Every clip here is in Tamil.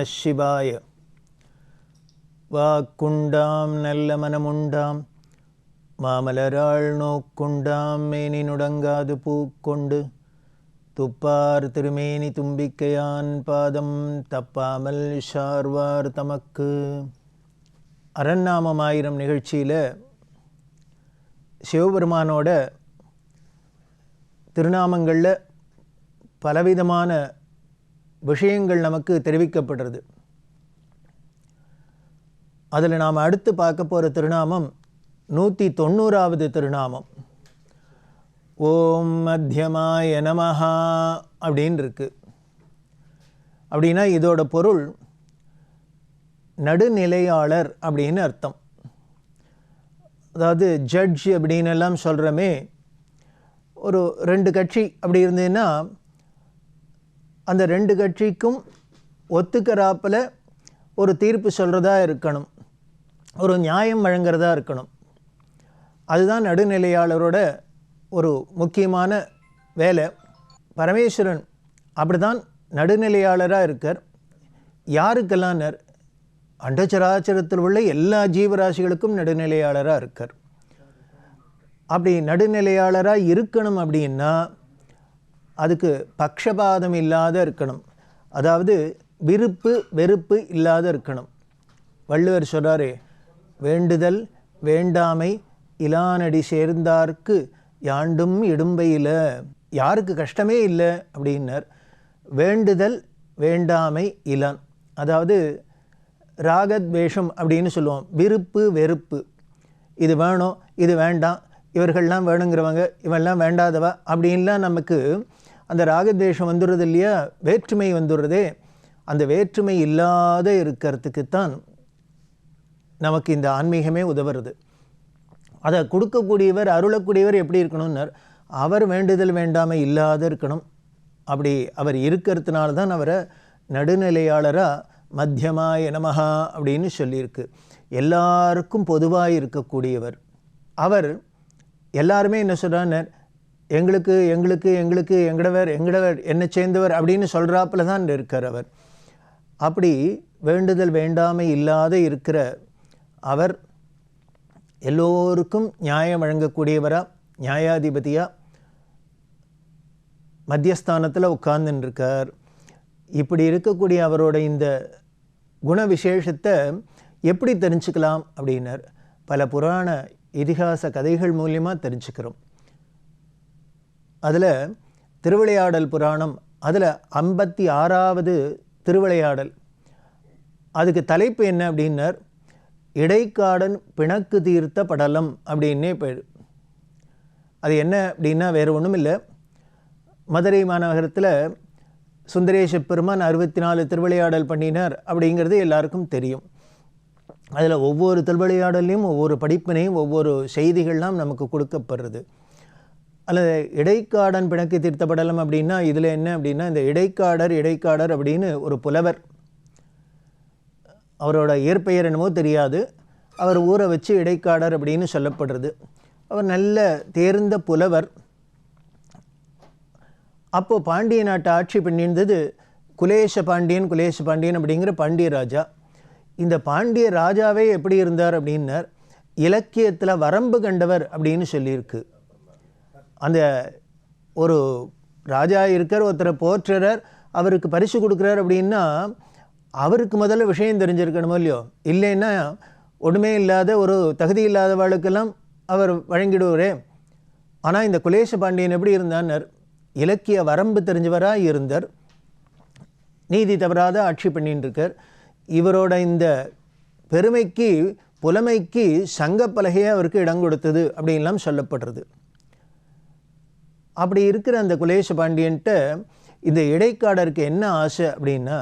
சிவாய. வாக்குண்டாம் நல்ல மனமுண்டாம். மாமலராள் நோக்குண்டாம் மேனி நுடங்காது பூக்கொண்டு. துப்பார் திருமேனி தும்பிக்கையான் பாதம் தப்பாமல் ஷார்வார் தமக்கு. அரண்நாமம் ஆயிரம் நிகழ்ச்சியில் சிவபெருமானோட திருநாமங்களில் பலவிதமான விஷயங்கள் நமக்கு தெரிவிக்கப்படுறது. அதில் நாம் அடுத்து பார்க்க போகிற திருநாமம் நூற்றி தொண்ணூறாவது திருநாமம். ஓம் மத்தியமாய நமஹா அப்படின்னு இருக்கு அப்படின்னா இதோட பொருள் நடுநிலையாளர் அப்படின்னு அர்த்தம். அதாவது ஜட்ஜ் அப்படின்னு எல்லாம் சொல்கிறோமே ஒரு ரெண்டு கட்சி அப்படி இருந்ததுன்னா அந்த ரெண்டு கட்சிக்கும் ஒத்துக்கிறாப்பில் ஒரு தீர்ப்பு சொல்கிறதா இருக்கணும். ஒரு நியாயம் வழங்குறதா இருக்கணும். அதுதான் நடுநிலையாளரோட ஒரு முக்கியமான வேலை. பரமேஸ்வரன் அப்படிதான் நடுநிலையாளராக இருக்கார். யாருக்கெல்லாம் நர் அண்டச்சராச்சரத்தில் உள்ள எல்லா ஜீவராசிகளுக்கும் நடுநிலையாளராக இருக்கார். அப்படி நடுநிலையாளராக இருக்கணும் அப்படின்னா அதுக்கு பக்ஷபாதம் இல்லாத இருக்கணும். அதாவது விருப்பு வெறுப்பு இல்லாத இருக்கணும். வள்ளுவர் சொல்கிறாரே வேண்டுதல் வேண்டாமை இலானடி சேர்ந்தார்க்கு யாண்டும் இடும்பையில் யாருக்கு கஷ்டமே இல்லை அப்படின்னர். வேண்டுதல் வேண்டாமை இலான் அதாவது ராகத்வேஷம் அப்படின்னு சொல்லுவோம். விருப்பு வெறுப்பு. இது வேணும் இது வேண்டாம் இவர்கள்லாம் வேணுங்கிறவங்க இவெல்லாம் வேண்டாதவா அப்படின்லாம் நமக்கு அந்த ராகத்வேஷம் வந்துடுறது இல்லையா? வேற்றுமை வந்துடுறதே. அந்த வேற்றுமை இல்லாத இருக்கிறதுக்குத்தான் நமக்கு இந்த ஆன்மீகமே உதவுறது. அதை கொடுக்கக்கூடியவர் அருளக்கூடியவர் எப்படி இருக்கணும்னார்? அவர் வேண்டுதல் வேண்டாமை இல்லாத இருக்கணும். அப்படி அவர் இருக்கிறதுனால தான் அவரை நடுநிலையாளராக மத்தியமாய நமஹா அப்படின்னு சொல்லியிருக்கு. எல்லாருக்கும் பொதுவாக இருக்கக்கூடியவர். அவர் எல்லாருமே என்ன சொல்கிறார் எங்களுக்கு எங்களுக்கு எங்களுக்கு எங்கடவர் எங்கடவர் என்னை சேர்ந்தவர் அப்படின்னு சொல்கிறாப்புல தான் இருக்கார் அவர். அப்படி வேண்டுதல் வேண்டாமை இல்லாத இருக்கிற அவர் எல்லோருக்கும் நியாயம் வழங்கக்கூடியவராக நியாயாதிபதியாக மத்தியஸ்தானத்தில் உட்கார்ந்துருக்கார் இருக்கார் இப்படி இருக்கக்கூடிய அவரோட இந்த குண விசேஷத்தை எப்படி தெரிஞ்சுக்கலாம் அப்படின்னார். பல புராண இதிகாச கதைகள் மூலியமாக தெரிஞ்சுக்கிறோம். அதில் திருவிளையாடல் புராணம் அதில் ஐம்பத்தி ஆறாவது திருவிளையாடல். அதுக்கு தலைப்பு என்ன அப்படின்னார் இடைக்காடன் பிணக்கு தீர்த்த படலம் அப்படின்னே பேர். அது என்ன அப்படின்னா வேறு ஒன்றும் இல்லை மதுரை மாநகரத்தில் சுந்தரேஷ பெருமான் அறுபத்தி நாலு திருவிளையாடல் பண்ணினார் அப்படிங்கிறது எல்லாருக்கும் தெரியும். அதில் ஒவ்வொரு திருவிளையாடலையும் ஒவ்வொரு படிப்பினையும் ஒவ்வொரு செய்திகள்லாம் நமக்கு கொடுக்கப்படுறது. அல்லது இடைக்காடன் பிணக்கு தீர்த்தப்படலம் அப்படின்னா இதில் என்ன அப்படின்னா இந்த இடைக்காடர் இடைக்காடர் அப்படின்னு ஒரு புலவர். அவரோட இயற்பெயர் என்னமோ தெரியாது. அவர் ஊரை வச்சு இடைக்காடர் அப்படின்னு சொல்லப்படுறது. அவர் நல்ல தேர்ந்த புலவர். அப்போது பாண்டிய நாட்டை ஆட்சி பண்ணியிருந்தது குலேஷ பாண்டியன் குலேஷ பாண்டியன் அப்படிங்கிற பாண்டிய ராஜா. இந்த பாண்டிய ராஜாவே எப்படி இருந்தார் அப்படின்னார் இலக்கியத்தில் வரம்பு கண்டவர் அப்படின்னு சொல்லியிருக்கு. அந்த ஒரு ராஜா இருக்கார் ஒருத்தரை போற்றுறார் அவருக்கு பரிசு கொடுக்குறார் அப்படின்னா அவருக்கு முதல்ல விஷயம் தெரிஞ்சிருக்கணுமோ இல்லையோ? இல்லைன்னா ஒன்றுமே இல்லாத ஒரு தகுதி இல்லாதவாளுக்கெல்லாம் அவர் வழங்கிடுவாரே. ஆனால் இந்த குலேஷ பாண்டியன் எப்படி இருந்தார் இலக்கிய வரம்பு தெரிஞ்சவராக இருந்தார். நீதி தவறாத ஆட்சி பண்ணின்னு இருக்கார் இவரோட இந்த பெருமைக்கு புலமைக்கு சங்கப்பலகையே அவருக்கு இடம் கொடுத்தது அப்படின்லாம் சொல்லப்படுறது. அப்படி இருக்கிற அந்த குலேஷ பாண்டியன்ட்ட இந்த இடைக்காடருக்கு என்ன ஆசை அப்படின்னா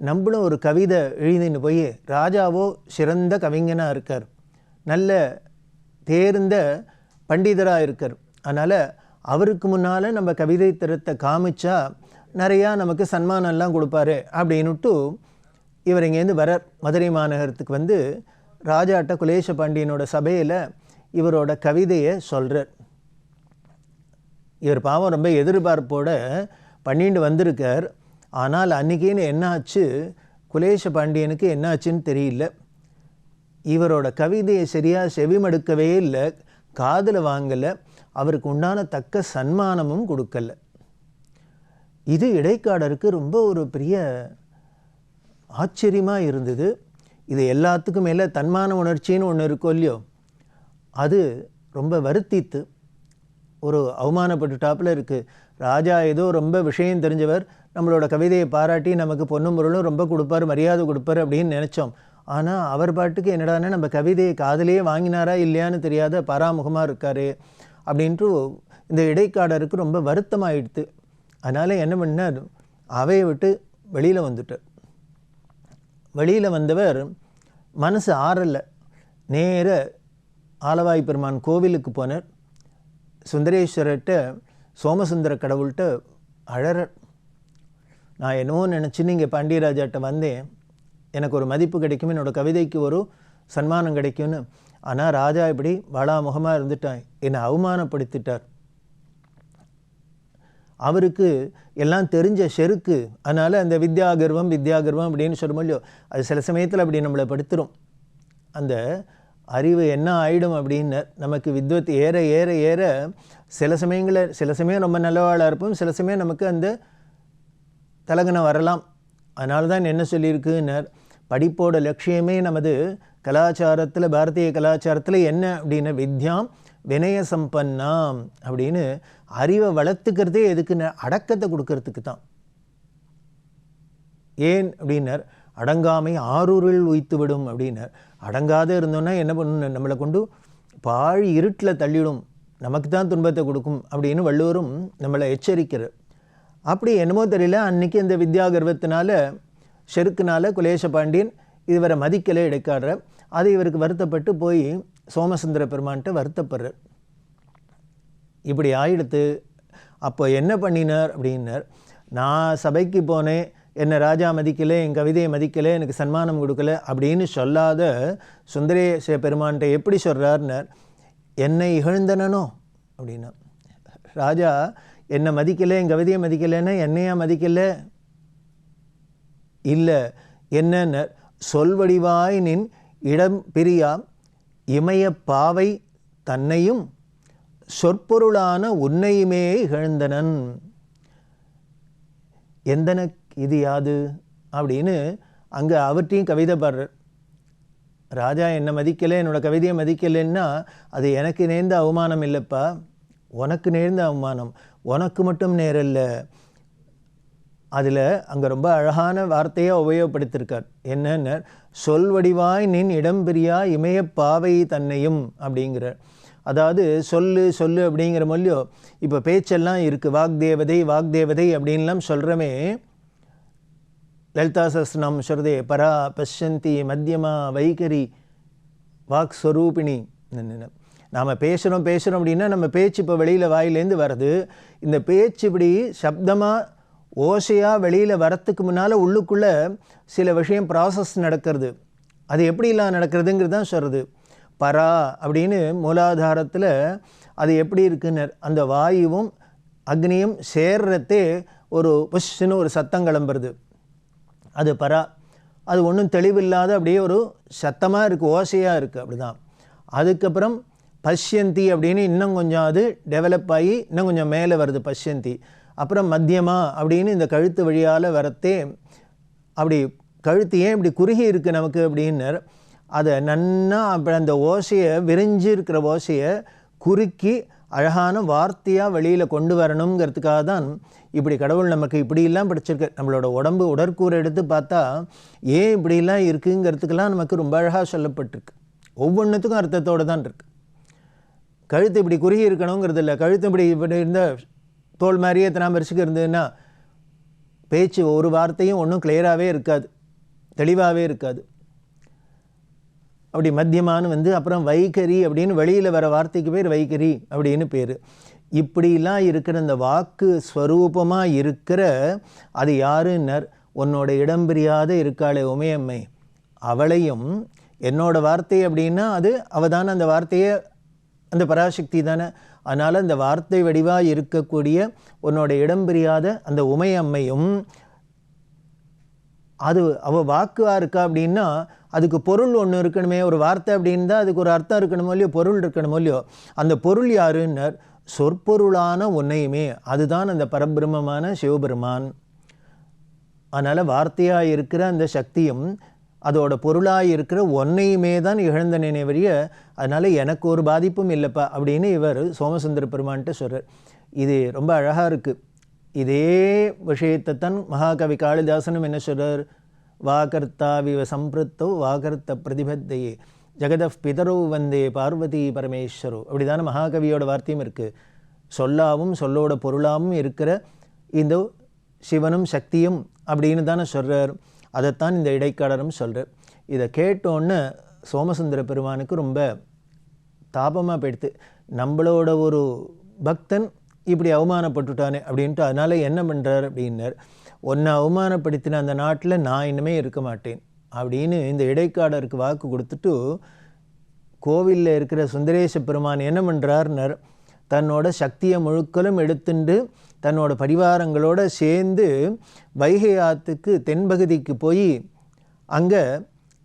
நம்மளும் ஒரு கவிதை எழுதின்னு போய் ராஜாவோ சிறந்த கவிஞனாக இருக்கார். நல்ல தேர்ந்த பண்டிதராக இருக்கார். அதனால் அவருக்கு முன்னால் நம்ம கவிதை திறத்தை காமிச்சா நிறையா நமக்கு சன்மானம்லாம் கொடுப்பாரு அப்படின்னுட்டு இவர் இங்கேருந்து வரார் மதுரை மாநகரத்துக்கு வந்து ராஜாட்ட குலேஷ பாண்டியனோட சபையில் இவரோட கவிதையை சொல்கிறார் இவர் பாவம் ரொம்ப எதிர்பார்ப்போடு பண்ணிட்டு வந்திருக்கார். ஆனால் அன்றைக்கின்னு என்ன ஆச்சு குலேஷ பாண்டியனுக்கு என்னாச்சுன்னு தெரியல. இவரோட கவிதையை சரியாக செவிமடுக்கவே இல்லை. காதில் வாங்கலை. அவருக்கு உண்டான தக்க சன்மானமும் கொடுக்கல. இது இடைக்காடருக்கு ரொம்ப ஒரு பெரிய ஆச்சரியமாக இருந்தது. இது எல்லாத்துக்கும் மேலே தன்மான உணர்ச்சின்னு ஒன்று இருக்கோ இல்லையோ? அது ரொம்ப வருத்தித்து. ஒரு அவமானப்பட்டு டாப்பில் இருக்குது ராஜா ஏதோ ரொம்ப விஷயம் தெரிஞ்சவர் நம்மளோட கவிதையை பாராட்டி நமக்கு பொண்ணும் பொருளும் ரொம்ப கொடுப்பார் மரியாதை கொடுப்பார் அப்படின்னு நினச்சோம். ஆனால் அவர் பாட்டுக்கு என்னடான்னா நம்ம கவிதையை காதலையே வாங்கினாரா இல்லையான்னு தெரியாத பராமுகமாக இருக்கார் அப்படின்ட்டு இந்த இடைக்காடருக்கு ரொம்ப வருத்தமாயிடுத்து. அதனால் என்ன பண்ணார்? அவையை விட்டு வெளியில் வந்துட்டார் வெளியில் வந்தவர் மனசு ஆறலை. நேர ஆலவாய் பெருமான் கோவிலுக்கு போனார். சுந்தரேஸ்வரர்கிட்ட சோமசுந்தர கடவுள்கிட்ட அழற நான் என்னவோ நினச்சின்னு இங்கே பாண்டியராஜாட்ட வந்தேன். எனக்கு ஒரு மதிப்பு கிடைக்கும் என்னோடய கவிதைக்கு ஒரு சன்மானம் கிடைக்கும்னு. ஆனால் ராஜா இப்படி வளாமுகமாக இருந்துட்டான். என்னை அவமானப்படுத்திட்டார். அவருக்கு எல்லாம் தெரிஞ்ச செருக்கு அதனால் அந்த வித்யாகர்வம் வித்யாகர்வம் அப்படின்னு சொல்லுமோ இல்லையோ அது சில சமயத்தில் அப்படி நம்மளை படுத்துரும். அந்த அறிவு என்ன ஆகிடும் அப்படின்னு நமக்கு வித்வத் ஏற ஏற ஏற சில சமயங்களில் சில சமயம் ரொம்ப நல்லவாளாக இருப்போம் சில சமயம் நமக்கு அந்த தலகனை வரலாம். அதனால தான் என்ன சொல்லியிருக்குன்னர் படிப்போட லட்சியமே நமது கலாச்சாரத்தில் பாரதிய கலாச்சாரத்தில் என்ன அப்படின்னு வித்யாம் வினய சம்பன்னாம் அப்படின்னு அறிவை வளர்த்துக்கிறதே எதுக்குன்னு அடக்கத்தை கொடுக்கறதுக்கு தான் ஏன் அப்படின்னர் அடங்காமை ஆரூரில் உய்த்துவிடும் அப்படின்னர். அடங்காத இருந்தோன்னா என்ன பண்ணணும் நம்மளை கொண்டு பாழ் இருட்டில் தள்ளிடும். நமக்கு தான் துன்பத்தை கொடுக்கும் அப்படின்னு வள்ளுவரும் நம்மளை எச்சரிக்கிறார். அப்படி என்னமோ தெரியல அன்னைக்கு இந்த வித்யா கர்வத்தினால செருக்குனால குலேச பாண்டியன் இதுவரை மதிக்கலை எடுக்காடுற அது இவருக்கு வருத்தப்பட்டு போய் சோமசுந்தர பெருமான்கிட்ட வருத்தப்படுறார். இப்படி ஆயிடுத்து அப்போ என்ன பண்ணினார் அப்படின்னார். நான் சபைக்கு போனேன் என்னை ராஜா மதிக்கலை என் கவிதையை மதிக்கலை எனக்கு சன்மானம் கொடுக்கல அப்படின்னு சொல்லாத சுந்தரேச பெருமான்கிட்ட எப்படி சொல்கிறார்னர் என்னை இகழ்ந்தனனோ அப்படின்னா ராஜா என்னை மதிக்கலை என் கவிதையை மதிக்கலைன்னா என்னையா மதிக்கலை? இல்லை என்னன்னர் சொல்வடிவாய் நின் இடம் பிரியா இமய பாவை தன்னையும் சொற்பொருளான உன்னையுமே இகழ்ந்தனன். எந்தனக் இது யாது? அப்படின்னு அங்கே அவர்கிட்டையும் கவிதை பாடுறார். ராஜா என்னை மதிக்கலை என்னோடய கவிதையை மதிக்கலைன்னா அது எனக்கு நேர்ந்த அவமானம் இல்லைப்பா. உனக்கு நேர்ந்த அவமானம். உனக்கு மட்டும் நேரல்ல அதில் அங்கே ரொம்ப அழகான வார்த்தையாக உபயோகப்படுத்தியிருக்கார் என்னன்னு சொல் வடிவாய் நின் இடம்பிரியா இமய பாவை தன்னையும் அப்படிங்கிறார். அதாவது சொல்லு சொல்லு அப்படிங்கிற மொழியோ இப்போ பேச்செல்லாம் இருக்குது வாக்தேவதை வாக்தேவதை அப்படின்லாம் சொல்கிறமே லலிதா ஸ்ருதே பரா பஷ்யந்தி மத்தியமா வைகரி வாக் ஸ்வரூபிணி. நாம் பேசுகிறோம் பேசுகிறோம் அப்படின்னா நம்ம பேச்சு இப்போ வெளியில் வாயிலேருந்து வருது இந்த பேச்சு இப்படி சப்தமாக ஓசையாக வெளியில் வரத்துக்கு முன்னால் உள்ளுக்குள்ளே சில விஷயம் ப்ராசஸ் நடக்கிறது. அது எப்படிலாம் நடக்கிறதுங்கிறது தான் சொல்கிறது பரா அப்படின்னு மூலாதாரத்தில் அது எப்படி இருக்குன்னு அந்த வாயுவும் அக்னியும் சேர்றதே ஒரு புஷ்ஷுன்னு ஒரு சத்தம் கிளம்புறது. அது பரா அது ஒன்றும் தெளிவில்லாத அப்படியே ஒரு சத்தமாக இருக்குது ஓசையாக இருக்குது அப்படி தான் அதுக்கப்புறம் பஷ்யந்தி அப்படின்னு இன்னும் கொஞ்சம் அது டெவலப் ஆகி இன்னும் கொஞ்சம் மேலே வருது பஷ்யந்தி. அப்புறம் மத்தியமா அப்படின்னு இந்த கழுத்து வழியால் வரத்தே அப்படி கழுத்து ஏன் இப்படி குறுகி இருக்குது நமக்கு அப்படின்னர் அதை நன்னா அப்படி அந்த ஓசையை விரிஞ்சு இருக்கிற ஓசையை குறுக்கி அழகான வார்த்தையாக வெளியில் கொண்டு வரணுங்கிறதுக்காக தான் இப்படி கடவுள் நமக்கு இப்படிலாம் படிச்சிருக்கு. நம்மளோட உடம்பு உடற்கூரை எடுத்து பார்த்தா ஏன் இப்படிலாம் இருக்குங்கிறதுக்கெல்லாம் நமக்கு ரொம்ப அழகாக சொல்லப்பட்டிருக்கு. ஒவ்வொன்றுத்துக்கும் அர்த்தத்தோடு தான் இருக்குது கழுத்து இப்படி குறுகி இருக்கணுங்கிறது இல்லை. கழுத்து இப்படி இப்படி இருந்த தோல் மாதிரியே எத்தனை வருஷத்துக்கு இருந்ததுன்னா பேச்சு ஒரு வார்த்தையும் ஒன்றும் கிளியராகவே இருக்காது. தெளிவாகவே இருக்காது. அப்படி மத்தியமானு வந்து அப்புறம் வைகரி அப்படின்னு வெளியில் வர வார்த்தைக்கு பேர் வைகரி அப்படின்னு பேர். இப்படிலாம் இருக்கிற இந்த வாக்கு ஸ்வரூபமாக இருக்கிற அது யாருன்னர்? உன்னோட இடம் பிரியாத இருக்காளே உமையம்மை. அவளையும் என்னோட வார்த்தை அப்படின்னா அது அவள் தானே அந்த வார்த்தையை அந்த பராசக்தி தானே. அதனால் அந்த வார்த்தை வடிவாக இருக்கக்கூடிய உன்னோட இடம் பிரியாத அந்த உமையம்மையும் அது அவள் வாக்குவா இருக்கா அப்படின்னா அதுக்கு பொருள் ஒன்று இருக்கணுமே ஒரு வார்த்தை அப்படின்னு தான் அதுக்கு ஒரு அர்த்தம் இருக்கணுமோ இல்லையோ பொருள் இருக்கணுமோ இல்லையோ அந்த பொருள் யாருன்னர்? சொற்பொருளான ஒன்றையுமே அதுதான் அந்த பரபிரம்மமான சிவபெருமான். அதனால் வார்த்தையாக இருக்கிற அந்த சக்தியும் அதோட பொருளாக இருக்கிற ஒன்றையுமே தான் இழந்த நினைவறிய அதனால் எனக்கு ஒரு பாதிப்பும் இல்லைப்பா அப்படின்னு இவர் சோமசுந்தர பெருமான்ட்டு சொல்கிறார் இது ரொம்ப அழகாக இருக்குது இதே விஷயத்தை தான் மகாகவி காளிதாசனும் என்ன சொல்கிறார் வாகர்த்தாவிவ சம்பிருத்தோ வாகர்த்த பிரதிபத்தையே ஜெகத பிதரோ வந்தே பார்வதி பரமேஸ்வரோ. அப்படிதான மகாகவியோட வார்த்தையும் இருக்குது சொல்லாவும் சொல்லோட பொருளாவும் இருக்கிற இந்த சிவனும் சக்தியும் அப்படின்னு தானே சொல்கிறார் அதைத்தான் இந்த இடைக்காலரும் சொல்கிறார் இதை கேட்டோன்னு சோமசுந்தர பெருமானுக்கு ரொம்ப தாபமாக போயிடுத்து. நம்மளோட ஒரு பக்தன் இப்படி அவமானப்பட்டுட்டானே அப்படின்ட்டு அதனால் என்ன பண்ணுறார் அப்படின்னார். ஒன்றை அவமானப்படுத்தின அந்த நாட்டில் நான் இன்னுமே இருக்க மாட்டேன். அப்படின்னு இந்த இடைக்காடருக்கு வாக்கு கொடுத்துட்டு கோவிலில் இருக்கிற சுந்தரேச பெருமான் என்ன பண்ணுறாருனர் தன்னோட சக்தியை முழுக்கலும் எடுத்துண்டு தன்னோட பரிவாரங்களோட சேர்ந்து வைகை ஆற்றுக்கு தென்பகுதிக்கு போய் அங்கே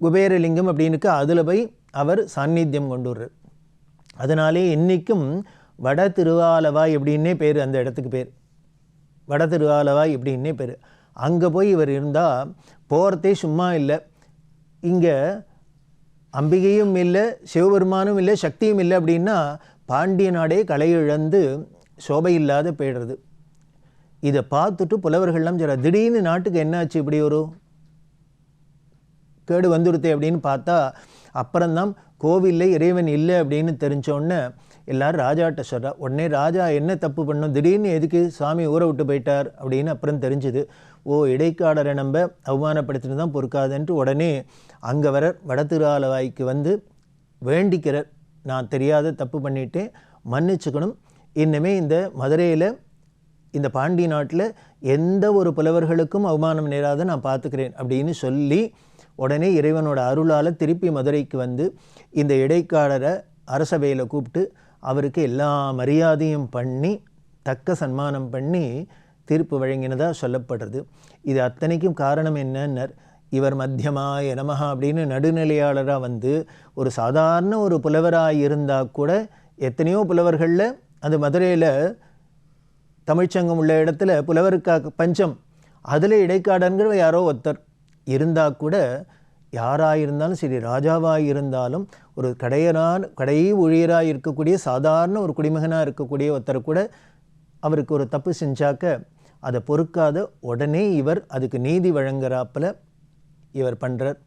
குபேரலிங்கம் அப்படின்னுக்கு அதில் போய் அவர் சாநித்தியம் கொண்டு வர்றார். அதனாலே இன்றைக்கும் வட திருவாலவாய் எப்படின்னே பேர் அந்த இடத்துக்கு பேர். வட திருவாலவாய் இப்படின்னே பேர். அங்கே போய் இவர் இருந்தால் போகிறதே சும்மா இல்லை. இங்கே அம்பிகையும் இல்லை சிவபெருமானும் இல்லை சக்தியும் இல்லை அப்படின்னா பாண்டிய நாடே கலையிழந்து சோபை இல்லாத போயிடுறது. இதை பார்த்துட்டு புலவர்கள்லாம் சொல்கிறார் திடீர்னு நாட்டுக்கு என்னாச்சு இப்படி ஒரு கேடு வந்துடுத்தே அப்படின்னு பார்த்தா அப்புறம்தான் கோவிலில் இறைவன் இல்லை அப்படின்னு தெரிஞ்சோடனே எல்லாரும் ராஜாட்ட சொல்கிறா உடனே ராஜா என்ன தப்பு பண்ணோம்? திடீர்னு எதுக்கு சாமி ஊற விட்டு போயிட்டார்? அப்படின்னு அப்புறம் தெரிஞ்சுது. ஓ இடைக்காடரை நம்ம அவமானப்படுத்தினு தான் பொறுக்காதுன்ட்டு உடனே அங்கே வர வடதிருஆலவாய்க்கு வந்து வேண்டிக்கிறார். நான் தெரியாத தப்பு பண்ணிட்டேன் மன்னிச்சுக்கணும். இன்னுமே இந்த மதுரையில் இந்த பாண்டி நாட்டில் எந்த ஒரு புலவர்களுக்கும் அவமானம் நேராத நான் பார்த்துக்கிறேன் அப்படின்னு சொல்லி உடனே இறைவனோட அருளால் திருப்பி மதுரைக்கு வந்து இந்த இடைக்காலரை அரசவையில் கூப்பிட்டு அவருக்கு எல்லா மரியாதையும் பண்ணி தக்க சன்மானம் பண்ணி தீர்ப்பு வழங்கினதாக சொல்லப்படுறது. இது அத்தனைக்கும் காரணம் என்னன்னர் இவர் மத்தியமாய எனமஹா அப்படின்னு நடுநிலையாளராக வந்து ஒரு சாதாரண ஒரு புலவராக இருந்தால் கூட எத்தனையோ புலவர்களில் அந்த மதுரையில் தமிழ்ச்சங்கம் உள்ள இடத்துல புலவருக்காக பஞ்சம். அதில் இடைக்காடன்கிற யாரோ ஒருத்தர் இருந்தால் கூட யாராக இருந்தாலும் சரி ராஜாவாக இருந்தாலும் ஒரு கடையரான கடை ஊழியராக இருக்கக்கூடிய சாதாரண ஒரு குடிமகனாக இருக்கக்கூடிய ஒருத்தர் கூட அவருக்கு ஒரு தப்பு செஞ்சாக்க அதை பொறுக்காத உடனே இவர் அதுக்கு நீதி வழங்குறாப்பில் இவர் பண்ணுறார்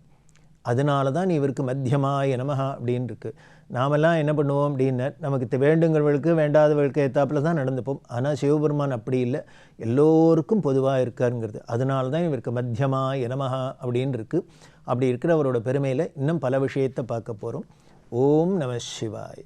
அதனால தான் இவருக்கு மத்தியமாய நமகா அப்படின்னு இருக்கு நாமெல்லாம் என்ன பண்ணுவோம் அப்படின்னா நமக்கு தெ- வேண்டுங்கிறவர்களுக்கு வேண்டாதவர்களுக்கு ஏத்தாப்புல தான் நடந்துப்போம். ஆனால் சிவபெருமான் அப்படி இல்லை. எல்லோருக்கும் பொதுவாக இருக்காருங்கிறது. அதனால தான் இவருக்கு மத்தியமாய நமஹா அப்படின்னு இருக்கு அப்படி இருக்கிற அவரோட பெருமையில் இன்னும் பல விஷயத்தை பார்க்க போகிறோம் ஓம் நம சிவாய்.